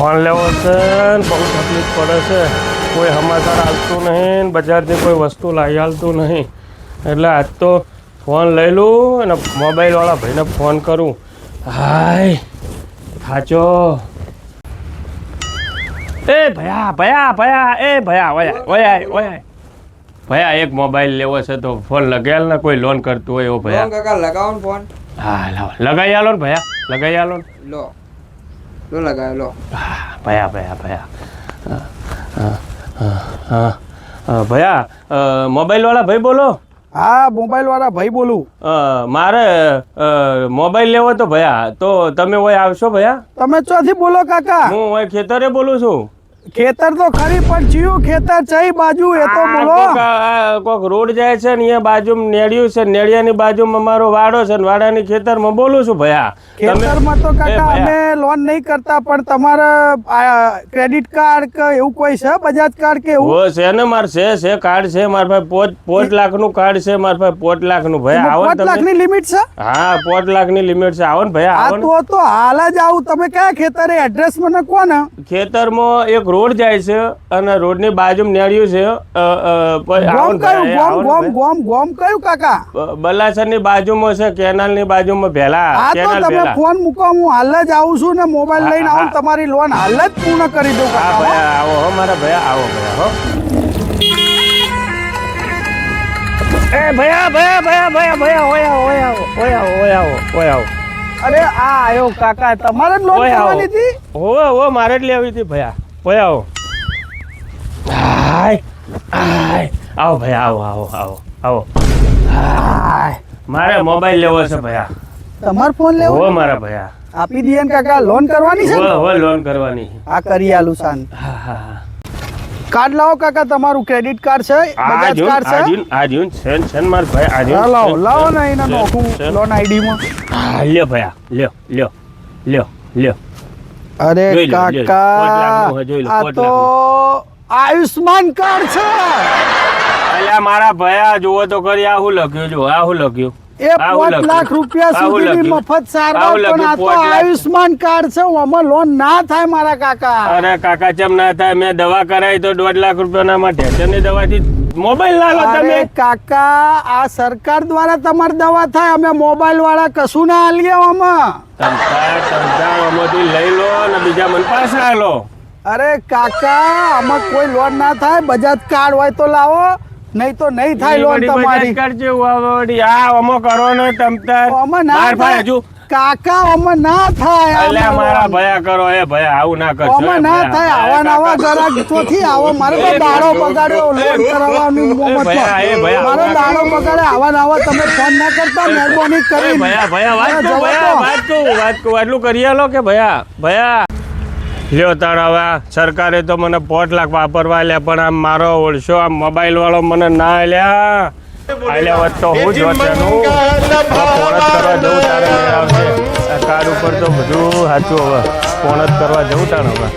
Phone લેવો છે ને બહુ તકલીફ પડે છે. કોઈ સમાચાર આવતું નહીં ને બજારથી કોઈ વસ્તુ લાવી આવતું નહીં. એટલે આજ તો ફોન લઈ લઉં અને મોબાઈલવાળા ભાઈને ફોન કરું. હાય સાચો એ ભયા ભયા ભયા એ ભયા વયા વયા વયા ભયા એક મોબાઈલ લેવો છે તો ફોન લગાવેલ ને કોઈ લોન કરતું હોય એવો ભયા. કાકા લગાવો ને ફોન. હા લાવો લગાવી આલો ને ભયા લગાવી આલો ને. લો. લો લગાવ્યો લો ભયા ભયા ભયા ભયા અ, મોબાઈલવાળા ભાઈ બોલો હા મોબાઈલ વાળા ભાઈ બોલું મારે મોબાઈલ લેવો તો ભયા. તો તમે ઓય આવશો ભયા? તમે ચોથી બોલો કાકા. હું ઓય ખેતરે બોલું છું. ખેતર તો ખરી પણ ચિયું ખેતર ચઈ બાજુ એ તો બોલો. કોક રોડ જાય છે ને એ બાજુમાં નેડિયું છે નેડિયાની બાજુમાં મારો વાડો છે ને વાડાની ખેતરમાં બોલું છું ભયા. ખેતરમાં તો કાકા અમે લોન નહીં કરતા પણ તમારા ક્રેડિટ કાર્ડ કે એવું કોઈ છે? બજાજ કાર્ડ કે એવું? છે ને માર છે છે કાર્ડ છે માર પાસે પોચ પોચ લાખનું કાર્ડ છે માર પાસે પોચ લાખનું ભાઈ આવો પોચ લાખની લિમિટ છે? હા પોચ લાખની લિમિટ છે. આવો ને ભાઈ આવો તો તો હાલ જ આવું. તમે કયા ખેતરે? એડ્રેસ મને કહો ને. ખેતરમાં એક રોડ જાય છે અને રોડની બાજુમાં નેડિયું છે. ગોમ કયું? ગોમ ગોમ ગોમ ગોમ કયું કાકા? બલાસરની બાજુમાં છે કેનાલની બાજુમાં ભેલા કેનાલ ફોન મૂકો હું હાલ જ આવું છું ને મોબાઈલ લઈને આવું તમારી લોન હાલ જ પૂર્ણ કરી દઉં હા કાકા ભયા આવો હો મારા ભયા આવો ભયા હો. એ ભયા ભયા ભયા ભયા ભયા ઓયા ઓયા ઓયા ઓયા ઓયા આવો ઓય આવો ઓય આવો. અરે આ આયો કાકા તમારે જ લોન લેવાની હતી? હોવે હોવે મારે જ લેવી હતી ભયા. ઓય આવો. હાય હાય. આવો ભયા આવો આવો આવો આવો. હાય. મારે મોબાઈલ લેવો છે ભયા. તમારે ફોન લેવો? હો મારા ભયા. આપી દઈએ ને કાકા લોન કરવાની છે હો હો લોન કરવાની. આ કરી આલુ શાંત હા હા હા. કાર્ડ લાવો કાકા તમારું ક્રેડિટ કાર્ડ છે બજાજ કાર્ડ છે. આજુન આજુન જૂન છે માર ભાઈ આજુન લાવો લાવો ને એના નોખું લોન આઈડી માં. હા લ્યો ભયા લ્યો લ્યો લ્યો લ્યો. અરે કાકા આ તો આયુષ્માન કાર્ડ છે. અલ્યા મારા ભયા જુઓ તો કરી આ હું લખ્યું જો આ હું લખ્યું? એ આ પાંચ લાખ રૂપિયા સુધીની મફત સારવાર પણ આ તો આયુષ્માન કાર્ડ છે આમાં લોન ના થાય મારા કાકા. અરે કાકા ચમ ના થાય? મેં દવા કરાવી તો દોઢ લાખ રૂપિયાના માટે ટેન્શનની દવાથી મોબાઈલ ના લો તમે. કાકા આ સરકાર દ્વારા તમારી દવા થાય અમે મોબાઈલ વાળા કશું ના હાલીએ આમાં. આમાંથી લઈ લો અને બીજા મન પાસે લો અરે કાકા આમાં કોઈ લોન ના થાય બજાજ કાર્ડ હોય તો લાવો. નહીં તો નહીં થાય લોન તમારી. કરજો વાવડી આ અમો કરો ને તમતર. આમાં ના થાય. હજુ. કાકા આમાં ના થાય અલ્યા મારા ભયા કરો એ ભયા આવું ના કરજો આમાં ના થાય. આવા નવા જરા ગ્રાહક આવો. મારે તો દાડો બગાડ્યો લોન કરવાનું મોમતમાં. મારો દાડો બગાડે આવા નવા તમે ફોન ના કરતા મહેરબાની કરી ભયા ભયા વાત મારા ભયા વાત કહું વાત કહું આટલું કરી આલો કે ભયા? ભયા. લ્યો તાણ હવે સરકારે તો મને પોચ લાખ વાપરવા લે પણ આમ મારો ઓળશો આમ મોબાઈલ વાળો મને ના આલ્યા. લ્યા વાત તો હું જ વચ્ચેનું પોણત કરવા જવું તારે આવશે સરકાર કાર ઉપર તો બધું સાચું હવે. પોણત કરવા જવું તાણ હવે.